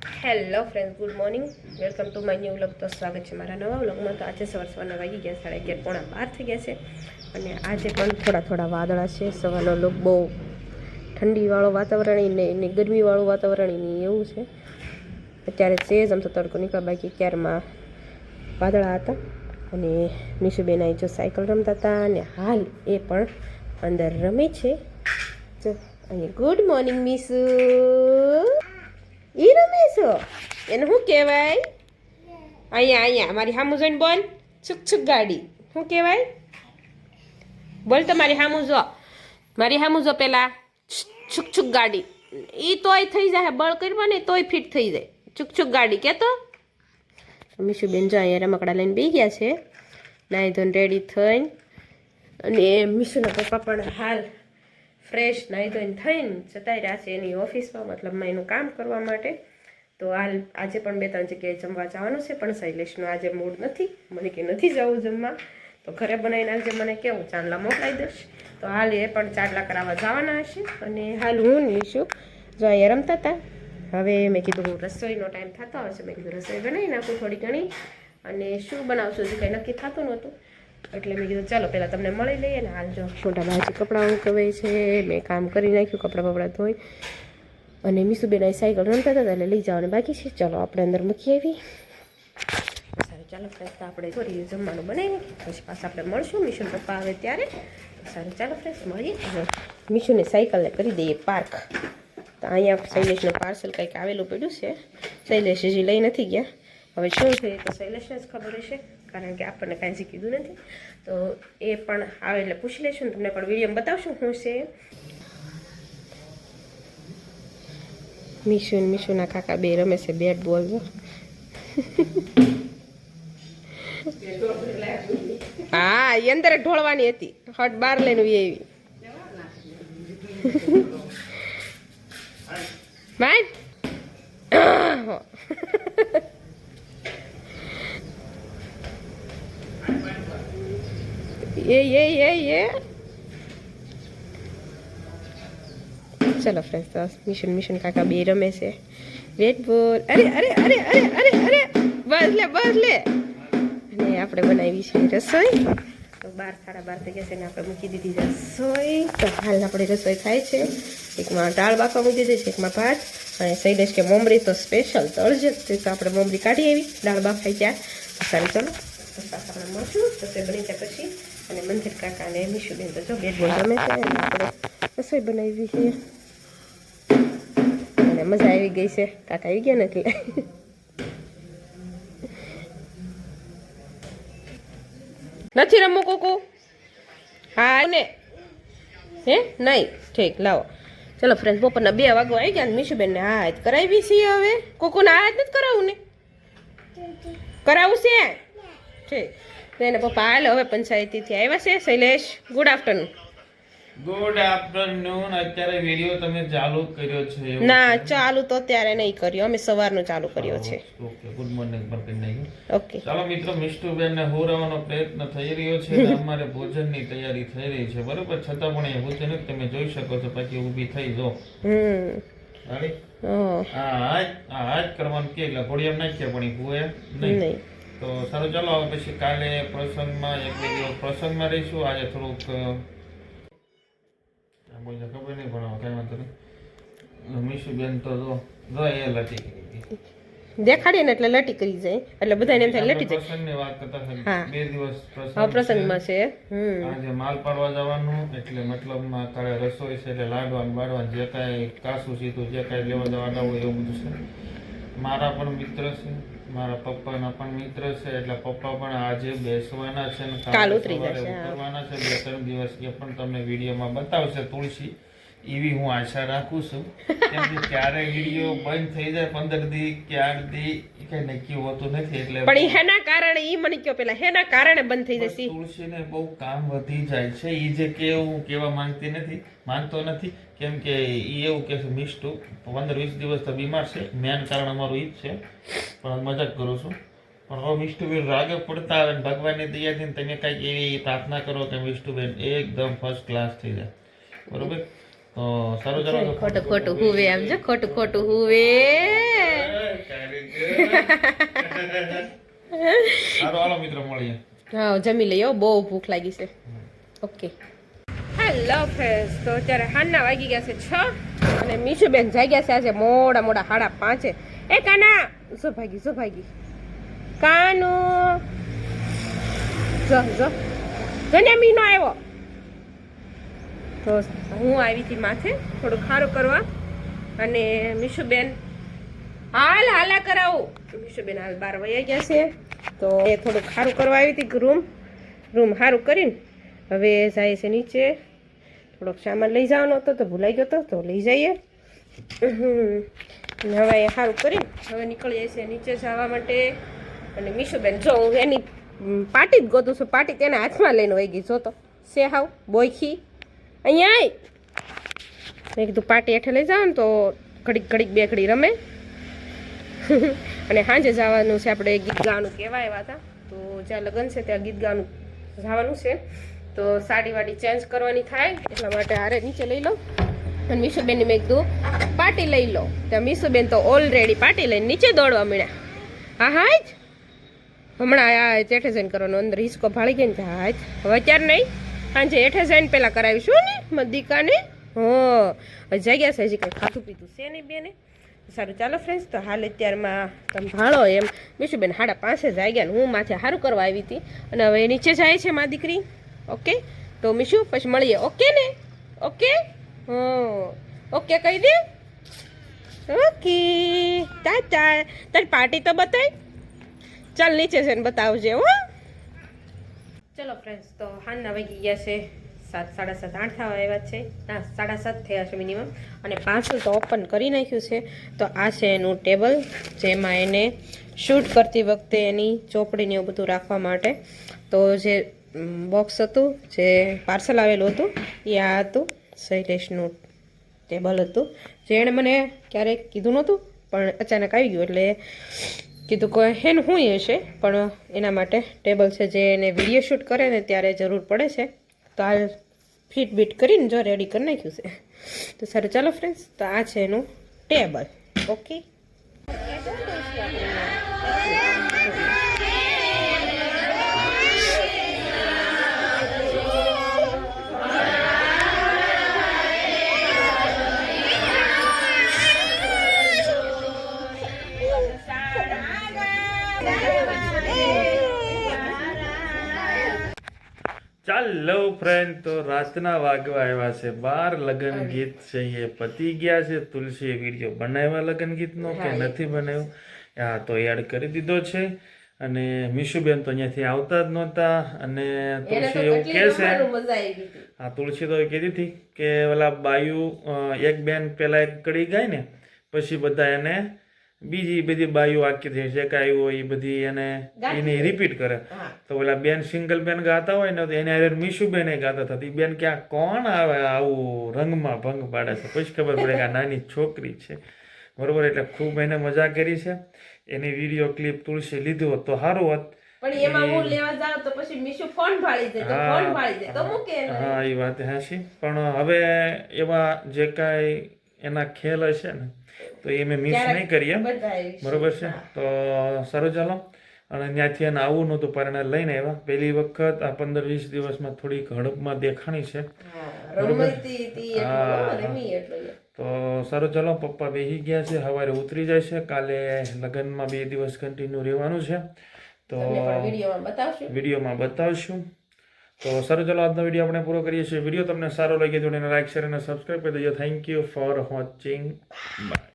Hello friend good morning welcome to my new vlog તો સ્વાગત છે મારા નવા વ્લોગમાં તો આજે સવાર સવારના વાગી ગયા, સાડા અગિયાર, પોણા બાર થઈ ગયા છે. અને આજે પણ થોડા થોડા વાદળા છે. સવારનો લોક બહુ ઠંડીવાળો વાતાવરણ ને એને ગરમીવાળું વાતાવરણ ને એવું છે. અત્યારે સેજ આમ તો તડકો નીકળ્યા બાકી, ક્યારમાં વાદળા હતા. અને નિશુબેન અહીં જો સાયકલ રમતા હતા અને હાલ એ પણ અંદર રમે છે. અહીંયા ગુડ મોર્નિંગ મિસુ ઈ રમે છો એને શું કહેવાય અહીંયા અહીંયા મારી હામું જોઈને બોલ છુક છુક ગાડી શું કહેવાય બોલ તમારી હામું જો મારી હામું જો પેલા છુક છુક ગાડી ઈ તોય થઈ જાય બળ કરવા ને તોય ફિટ થઈ જાય. છુક છુક ગાડી કહેતો મીશુબેન જો અહીંયા રમકડા લઈને બી ગયા છે નાહી ધોઈને રેડી થઈને અને મીશુના પપ્પા પણ હાલ ફ્રેશ નાહી ધોઈને થઈને જતાઈ રહ્યા છે એની ઓફિસમાં મતલબમાં એનું કામ કરવા માટે. તો હાલ આજે પણ બે ત્રણ જગ્યાએ જમવા જવાનું છે, પણ શૈલેષનું આજે મૂડ નથી. મને કે નથી જવું જમવા. તો ઘરે બનાવીને આજે મને કેવું, ચાંદલા મોકલાઈ દઈશ. તો હાલ એ પણ ચાંદલા કરાવવા જવાના હશે. અને હાલ હું નીશું. જો અહીંયા રમતા હતા. હવે મેં કીધું હું રસોઈનો ટાઈમ થતો હશે. મેં કીધું રસોઈ બનાવી નાખું થોડી ઘણી. અને શું બનાવશું હજી કંઈ નક્કી થતું નહોતું. એટલે મેં કીધું, ચાલો, પહેલાં તમને મળી લઈએ ને હાલ જો મોટા બાજી કપડાં ઉકવે છે, મેં કામ કરી નાખ્યું, કપડાં બપડાં ધોઈ. અને મીસુબેન અહીં સાયકલ રમતા હતા, એટલે લઈ જવાનું બાકી છે. ચાલો, આપણે અંદર મૂકી આવી સારું, ચાલો, ફ્રેશ આપણે થોડી જમવાનું બનાવી પછી પાછા આપણે મળશું. મિશુન પપ્પા આવે ત્યારે. સારું, ચાલો, ફ્રેશ, મળીએ. મીશુને મિશુને સાયકલને કરી દઈએ પાર્ક. તો અહીંયા શૈલેષનું પાર્સલ કંઈક આવેલું પડ્યું છે. શૈલેષ હજી લઈ નથી ગયા. હવે શું છે એ તો શૈલેષને જ ખબર હશે. કારણ કે આપણને કાંઈ કીધું નથી. તો એ પણ આવે એટલે પૂછી લઈશું તમને પણ વીડિયો બતાવશું શું છે. મીશુ મીશુના કાકા બે રમે છે બેટ બોલ. હા એ અંદર ઢોળવાની હતી. હટ બાર લઈને વી આવી. માય એ એ એ એ ચલો ફ્રેન્ડ્સ તો મિશન મિશન કાકા બે રમે છે. વેટ બોલ અરે અરે અરે અરે અરે અરે. બસ લે બસ લે. અને આપણે બનાવી છે રસોઈ. તો બાર સાડા બાર થઈ ગયા છે ને આપણે મૂકી દીધી રસોઈ. તો હાલ આપણે રસોઈ થાય છે. એકમાં દાળ બાફા મૂકી દીધી છે, એકમાં ભાત. અને સૈદેશ કે મમરી તો સ્પેશિયલ તળજે તે તો આપણે મમરી કાઢી આવી. દાળ બાફાઈ ગયા. સારું, ચલો. તો આપણે મળશું. રસોઈ બની જાય પછી. અને મંદિર કાકા અને મીશુબેન તો જો બોલ રમે છે અને આપણે રસોઈ બનાવી છે અને મજા આવી ગઈ છે કાકા આવી ગયા નથી નથી રમવું કુકુ હા ને હે નહીં ઠીક લાવો ચલો ફ્રેન્ડ બપોરના બે વાગો આવી ગયા ને મીશુબેન ને હા કરાવી છીએ હવે કુકુને આ જ નથી કરાવવું ને કરાવું છે ઠીક એના પપ્પા હાલ હવે પંચાયતીથી આવ્યા છે. Shailesh good afternoon good afternoon અત્યારે વિડિયો તમે ચાલુ કર્યો છે ના ચાલુ તો અત્યારે નહીં કર્યો. અમે સવારનો ચાલુ કર્યો છે. ઓકે ગુડ મોર્નિંગ પણ કરી નાખ્યું ઓકે ચાલો મિત્રો મિષ્ટુબેન ને હોરાવાનો પ્રયત્ન થઈ રહ્યો છે અમારે ભોજનની તૈયારી થઈ રહી છે. બરોબર? છતાં પણ એ ભોજન જ તમે જોઈ શકો છો. પછી ઊભી થઈ જો. હમ. હા. આજ આજ કરવાનું કે એટલે ઘોડિયામ નાખીએ પણ એ નહીં. નહીં. તો સારું ચાલો હવે પછી કાલે પ્રસંગમાં એક બે દિવસ પ્રસંગમાં રહીશું. આજે થોડુંક બોલને ખબર નહીં પણ કાંઈ વાંધો નહીં. મીશુબેન તો જો જો એ લટી. દેખાડીએ ને એટલે લટી કરી જાય. એટલે બધાને એમ થાય લટી જાય. પ્રસંગની વાત કરતા હતા. બે દિવસ પ્રસંગ પ્રસંગમાં છે. છે. આજે માલ પાડવા જવાનું એટલે મતલબમાં કાલે રસોઈ છે એટલે લાડવાનું બાડવાનું જે કાંઈ કાસું સીધું જે કાંઈ લેવા જવાના હોય એવું બધું છે. મારા પણ મિત્ર છે. મારા પપ્પાના પણ મિત્ર છે એટલે પપ્પા પણ આજે બેસવાના છે ને કાલે. ઉતરવાના છે બે ત્રણ દિવસ એ પણ તમને વિડીયોમાં બતાવશે તુલસી એવી હું આશા રાખું છું. કેમ કે ક્યારે વીડિયો બંધ થઈ જાય પંદર દી ક્યાર દી કઈ નક્કી હોતું નથી એટલે પણ હેના કારણે ઈ મને કયો પેલા હેના કારણે બંધ થઈ જશે? તુલસીને બહુ કામ વધી જાય છે. એ જે કે હું કેવા માંગતી નથી માનતો નથી. કેમ કે એ એવું કે છે મિષ્ટુ પંદર વીસ દિવસ તો બીમાર છે. મેન કારણ અમારું ઈ જ છે. પણ મજાક કરું છું. પણ હવે વિષ્ણુબેન રાગે પડતા આવે ને ભગવાનની દયાથી તમે કાંઈક એવી પ્રાર્થના કરો કે વિષ્ણુબેન એકદમ ફર્સ્ટ ક્લાસ થઈ જાય. બરોબર? ખોટું ખોટું હુવે એમ જો ખોટું ખોટું હુવે. હા જમી લઈએ બહુ ભૂખ લાગી છે. ઓકે. હેલો ફ્રેન્ડ્સ તો અત્યારે હાના વાગી ગયા છે છ અને મીશુબેન જાગ્યા છે આજે મોડા મોડા સાડા પાંચે. એ કાના શું ભાગી કાનું ભાગી. કાનુ. જો જો. જને મીનો આવ્યો. તો હું આવી હતી માથે, થોડું ખારો કરવા. અને મીશુબેન, હાલ હાલા કરાવો. મીશુબેન હાલ બાર વયા ગયા છે. તો એ થોડું ખારું કરવા આવી હતી રૂમ રૂમ સારું કરીને હવે જાય છે નીચે. થોડોક સામાન લઈ જવાનો હતો તો ભૂલાઈ ગયો હતો, તો લઈ જઈએ. હવે સારું કરીને હવે નીકળી છે નીચે જવા માટે. અને મીશુબેન, જો હું એની પાટી જ ગોતું છું. પાટી તેના હાથમાં લઈને વહી ગઈ. જો તો સે હાવ, બોયખી. અહીંયા મેં કીધું પાટી હેઠે લઈ જાવ ને તો ઘડીક ઘડીક બે ઘડી રમે. અને સાંજે જવાનું છે આપણે ગીત ગાવાનું કહેવા આવ્યા હતા. તો જ્યાં લગ્ન છે ત્યાં ગીત ગાવાનું જવાનું છે. તો સાડી વાડી ચેન્જ કરવાની થાય એટલા માટે હારે નીચે લઈ લો. અને મીશુબેનને મેં કીધું, પાર્ટી લઈ લો. ત્યાં મીશુબેન તો ઓલરેડી પાર્ટી લઈને નીચે દોડવા મળ્યા હા હા જ હમણાં આ ચેઠે જઈને કરવાનું અંદર હિસકો ભાળી ગઈ ને હા જ હવે અત્યારે નહીં. સાંજે હેઠે જઈને પહેલાં કરાવીશું ને મદિકાને હો જગ્યા છે, હજી કંઈ ખાધું પીતું છે નહીં બેને. સારું, ચાલો ફ્રેન્ડ્સ તો હાલ અત્યારમાં તમે ભાળો એમ. મીશુબેન પાસે પાંચે જાગ્યા ને, હું માથે સારું કરવા આવી હતી. અને હવે નીચે જાય છે મા દીકરી. ઓકે? તો મીશુ, પછી મળીએ. ઓકે ને? ઓકે? હં, ઓકે કહી દે. ઓકે. તા તારી પાર્ટી તો બતાય. ચાલ નીચે છે ને બતાવજે, હો. ચલો ફ્રેન્ડ્સ તો હાલના વાગી ગયા છે સાત, સાડા સાત, આઠ થવા આવ્યા છે. ના, સાડા સાત થયા છે મિનિમમ અને પાર્સલ તો ઓપન કરી નાખ્યું છે. તો આ છે એનું ટેબલ જેમાં એને શૂટ કરતી વખતે એની ચોપડીને એવું બધું રાખવા માટે. તો જે બોક્સ હતું, જે પાર્સલ આવેલું હતું, એ આ હતું, શૈલેષનું ટેબલ હતું. જે એણે મને ક્યારેક કીધું નહોતું, પણ અચાનક આવી ગયું એટલે કીધું કે હેન હું હશે, પણ એના માટે ટેબલ છે જે એને વીડિયો શૂટ કરે ને ત્યારે જરૂર પડે છે. તો આ ફિટ બીટ કરીને જો રેડી કરી નાખ્યું છે. તો સારું, ચાલો ફ્રેન્ડ્સ તો આ છે એનું ટેબલ. ઓકે ચાલો ફ્રેન્ડ તો રાતના વાગવા આવ્યા છે. બાર લગ્ન ગીત છે એ પતી ગયા છે. તુલસીએ વીડિયો બનાવ્યા લગન ગીતનો કે નથી બનાવ્યો? હા તો એડ કરી દીધો છે. અને મીશુબેન તો અહીંયાથી આવતા જ નહોતા. અને તુલસી એવું કહે છે હા તુલસી તો કહેતી હતી કે ઓલા બાયુ એક બેન પેલા એક કડી ગાય ને પછી બધા એને બીજી બધી બાઈઓ આખી થઈ જે કાંઈ હોય એ બધી એને એને રિપીટ કરે. તો ઓલા બેન સિંગલ બેન ગાતા હોય ને તો એને હારે મીશુ બેન ગાતા હતા. ઈ બેન ક્યાં કોણ આવે આવું રંગમાં ભંગ પાડે છે? પછી ખબર પડે કે આ નાની છોકરી છે. બરોબર? એટલે ખૂબ એને મજા કરી છે. એની વીડિયો ક્લિપ તુલસી લીધું હોત તો સારું હોત. પણ એમાં હું લેવા જાઉં તો પછી મીશુ ફોન ભાળી દે. તો ફોન ભાળી દે. તો મૂકે હા એ વાત હાશી પણ હવે એવા જે કાંઈ એના ખેલ હશે ને તો એ મેં મિસ નહીં કરીએ. બરોબર છે? તો સારું ચાલો. અને ત્યાંથી એને આવું નહોતું એને લઈને આવ્યા. પહેલી વખત આ પંદર વીસ દિવસમાં થોડીક હડપમાં દેખાણી છે. તો સારું ચાલો પપ્પા બેસી ગયા છે સવારે ઉતરી જાય છે. કાલે લગ્નમાં બે દિવસ કન્ટિન્યુ રહેવાનું છે. તો વિડીયોમાં બતાવશું. તો સર, ચાલો આજનો વીડિયો આપણે પૂરો કરીએ છીએ. વીડિયો તમને સારો લાગ્યો તો એને લાઈક શેર અને સબસ્ક્રાઈબ કરી દેજો. Thank you for watching bye